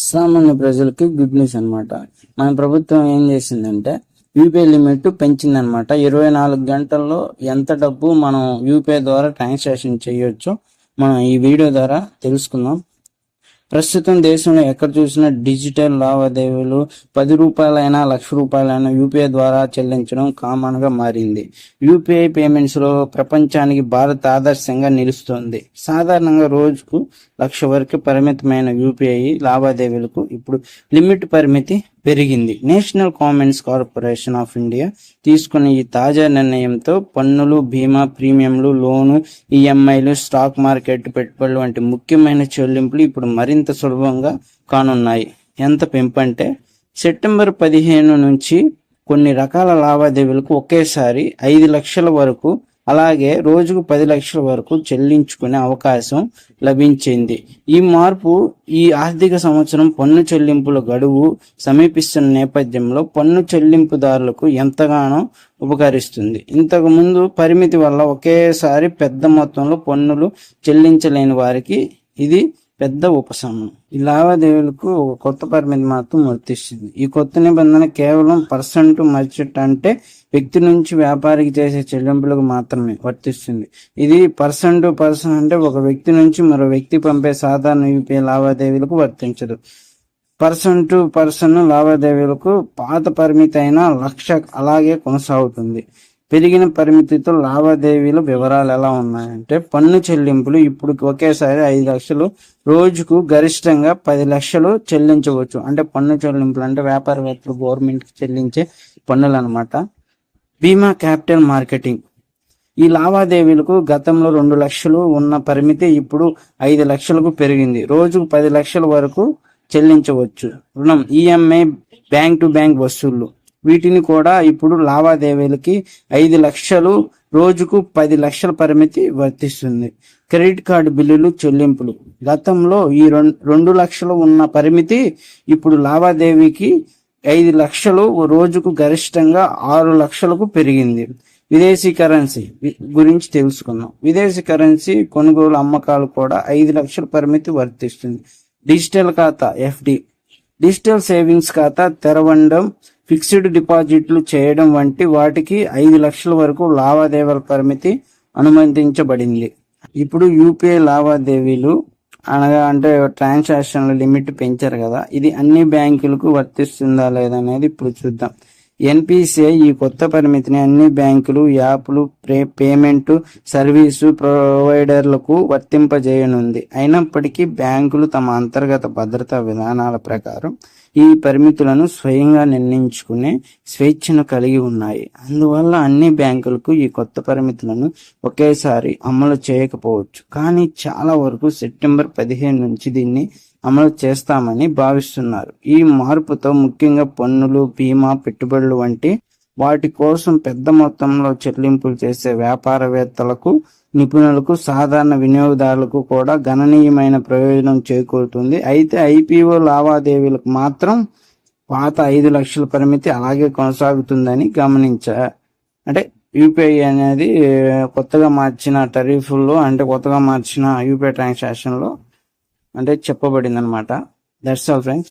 సామాన్య ప్రజలకి good news అన్నమాట. మన ప్రభుత్వం ఏం చేసిందంటే యూపీఐ లిమిట్ పెంచిందనమాట ఇరవై నాలుగు గంటల్లో ఎంత డబ్బు మనం యూపీఐ ద్వారా ట్రాన్సాక్షన్ చేయొచ్చో మనం ఈ వీడియో ద్వారా తెలుసుకుందాం. ప్రస్తుతం దేశంలో ఎక్కడ చూసినా డిజిటల్ లావాదేవీలు పది రూపాయలైనా లక్ష రూపాయలైనా యూపీఐ ద్వారా చెల్లించడం కామన్గా మారింది. యూపీఐ పేమెంట్స్లో ప్రపంచానికి భారత్ ఆదర్శంగా నిలుస్తోంది. సాధారణంగా రోజుకు లక్ష వరకు పరిమితమైన యూపీఐ లావాదేవీలకు ఇప్పుడు లిమిట్ పరిమితి పెరిగింది. National comments corporation of India తీసుకున్న ఈ తాజా నిర్ణయంతో పన్నులు బీమా ప్రీమియంలు లోను ఈఎంఐలు స్టాక్ మార్కెట్ పెట్టుబడులు వంటి ముఖ్యమైన చెల్లింపులు ఇప్పుడు మరింత సులభంగా కానున్నాయి. ఎంత పెంపంటే సెప్టెంబర్ పదిహేను నుంచి కొన్ని రకాల లావాదేవీలకు ఒకేసారి ఐదు లక్షల వరకు అలాగే రోజుకు పది లక్షల వరకు చెల్లించుకునే అవకాశం లభించింది. ఈ మార్పు ఈ ఆర్థిక సంవత్సరం పన్ను చెల్లింపుల గడువు సమీపిస్తున్న నేపథ్యంలో పన్ను చెల్లింపుదారులకు ఎంతగానో ఉపకరిస్తుంది. ఇంతకుముందు పరిమితి వల్ల ఒకేసారి పెద్ద మొత్తంలో పన్నులు చెల్లించలేని వారికి ఇది పెద్ద ఉపశమనం. ఈ లావాదేవీలకు ఒక కొత్త పరిమితి మాత్రం వర్తిస్తుంది. ఈ కొత్త నిబంధన కేవలం పర్సెంట్ మర్చెంట్ అంటే వ్యక్తి నుంచి వ్యాపారికి చేసే చెల్లింపులకు మాత్రమే వర్తిస్తుంది. ఇది పర్సన్ టు పర్సన్ అంటే ఒక వ్యక్తి నుంచి మరో వ్యక్తి పంపే సాధారణ యూపీఐ లావాదేవీలకు వర్తించదు. పర్సన్ టు పర్సన్ లావాదేవీలకు పాత పరిమితి అయిన లక్ష అలాగే కొనసాగుతుంది. పెరిగిన పరిమితితో లావాదేవీల వివరాలు ఎలా ఉన్నాయంటే పన్ను చెల్లింపులు ఇప్పుడు ఒకేసారి ఐదు లక్షలు రోజుకు గరిష్టంగా పది లక్షలు చెల్లించవచ్చు. అంటే పన్ను చెల్లింపులు అంటే వ్యాపారవేత్తలు గవర్నమెంట్కి చెల్లించే పన్నులు అనమాట బీమా క్యాపిటల్ మార్కెటింగ్. ఈ లావాదేవీలకు గతంలో రెండు లక్షలు ఉన్న పరిమితి ఇప్పుడు ఐదు లక్షలకు పెరిగింది. రోజుకు పది లక్షల వరకు చెల్లించవచ్చు. రుణం ఈఎంఐ బ్యాంక్ టు బ్యాంక్ వసూళ్ళు. వీటిని కూడా ఇప్పుడు లావాదేవీలకి ఐదు లక్షలు రోజుకు పది లక్షల పరిమితి వర్తిస్తుంది. క్రెడిట్ కార్డు బిల్లులు చెల్లింపులు. గతంలో ఈ రెండు లక్షలు ఉన్న పరిమితి ఇప్పుడు లావాదేవీకి ఐదు లక్షలు రోజుకు గరిష్టంగా ఆరు లక్షలకు పెరిగింది. విదేశీ కరెన్సీ గురించి తెలుసుకుందాం. విదేశీ కరెన్సీ కొనుగోలు అమ్మకాలు కూడా ఐదు లక్షల పరిమితి వర్తిస్తుంది. డిజిటల్ ఖాతా ఎఫ్డి. డిజిటల్ సేవింగ్స్ ఖాతా తెరవండం ఫిక్స్డ్ డిపాజిట్లు చేయడం వంటి వాటికి ఐదు లక్షల వరకు లావాదేవీల పరిమితి అనుమతించబడింది. ఇప్పుడు యూపీఐ లావాదేవీలు అనగా అంటే ట్రాన్సాక్షన్ లిమిట్ పెంచారు కదా ఇది అన్ని బ్యాంకులకు వర్తిస్తుందా లేదా అనేది ఇప్పుడు చూద్దాం. ఎన్పిసిఐ ఈ కొత్త పరిమితిని అన్ని బ్యాంకులు యాప్లు పేమెంట్ సర్వీసు ప్రొవైడర్లకు వర్తింపజేయనుంది. అయినప్పటికీ బ్యాంకులు తమ అంతర్గత భద్రతా విధానాల ప్రకారం ఈ పరిమితులను స్వయంగా నిర్ణయించుకునే స్వేచ్ఛను కలిగి ఉన్నాయి. అందువల్ల అన్ని బ్యాంకులకు ఈ కొత్త పరిమితులను ఒకేసారి అమలు చేయకపోవచ్చు. కానీ చాలా వరకు సెప్టెంబర్ పదిహేను నుంచి దీన్ని అమలు చేస్తామని భావిస్తున్నారు. ఈ మార్పుతో ముఖ్యంగా పన్నులు బీమా పెట్టుబడులు వంటి వాటి కోసం పెద్ద మొత్తంలో చెల్లింపులు చేసే వ్యాపారవేత్తలకు నిపుణులకు సాధారణ వినియోగదారులకు కూడా గణనీయమైన ప్రయోజనం చేకూరుతుంది. అయితే ఐపీఓ లావాదేవీలకు మాత్రం పాత ఐదు లక్షల పరిమితి అలాగే కొనసాగుతుందని గమనించ అంటే యూపీఐ అనేది కొత్తగా మార్చిన టరీఫుల్లో అంటే కొత్తగా మార్చిన యూపీఐ ట్రాన్సాక్షన్లో అంటే చెప్పబడింది అనమాట దట్స్ ఆల్ ఫ్రెండ్స్